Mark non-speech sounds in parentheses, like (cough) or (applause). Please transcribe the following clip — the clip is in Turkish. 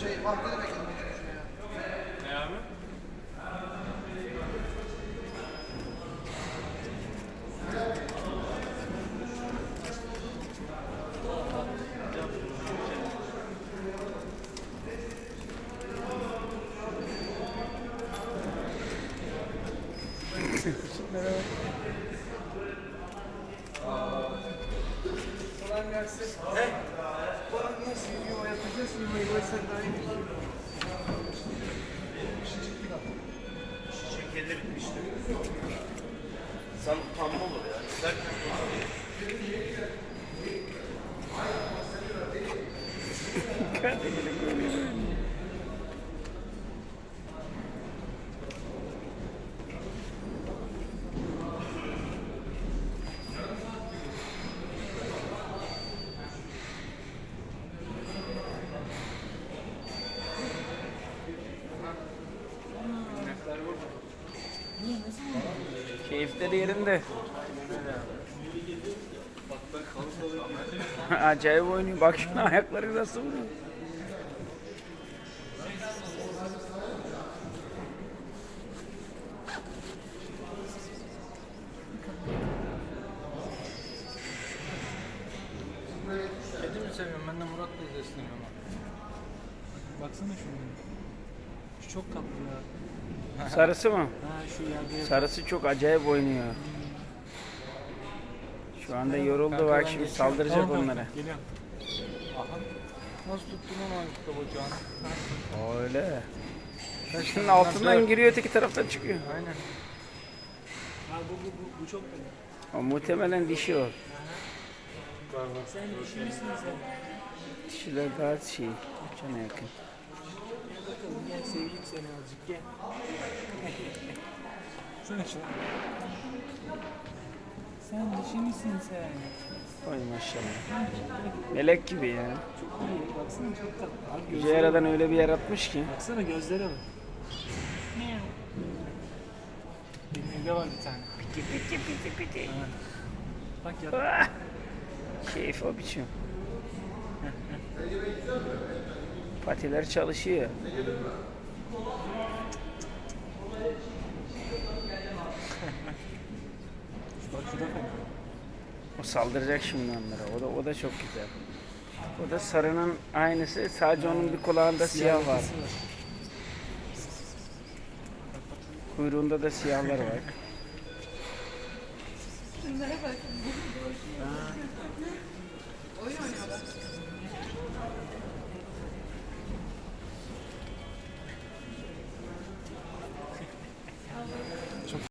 şey, mahkeme bekledim. Ne abi? Merhaba. Kolay gelsin. Hey. Şirketi bitmişti. Sen utanma olur ya. İsterken Keyifleri yerinde. (laughs) Acayip oynuyor. Bak şuna ayakları nasıl vuruyor. Kedi mi seviyorum? Ben de Murat'la izlesiniyorum ama. Baksana şuna. Şu çok tatlı ya. Sarısı mı? Ha şu yerde. Sarısı çok acayip oynuyor. Şu anda yoruldu bak şimdi saldıracak onlara. Geliyorum. Aha. Nasıl tuttun onu ayakta bacağını? Öyle. Taşın altından giriyor öteki taraftan çıkıyor. Aynen. Ha bu bu bu, bu çok. O muhtemelen dişi o. Sen dişi misin sen? Dişiler daha şey, cana yakın. Bakalım gel seveyim seni azıcık gel. (laughs) sen şunu. Sen dişi misin sen? Oy maşallah. Melek gibi ya. Çok iyi. Baksana çok tatlı. Abi Yüce gözleri- Yaradan öyle bir yaratmış ki. Baksana gözlere bak. Benim evde var bir tane. Piti piti piti piti. Ha. Bak ya. Ah! Keyif o biçim. Patiler çalışıyor. o saldıracak şimdi onlara. O da o da çok güzel. O da sarının aynısı. Sadece onun bir kulağında siyah, siyah var. var. Kuyruğunda da siyahlar var. Şunlara bakın.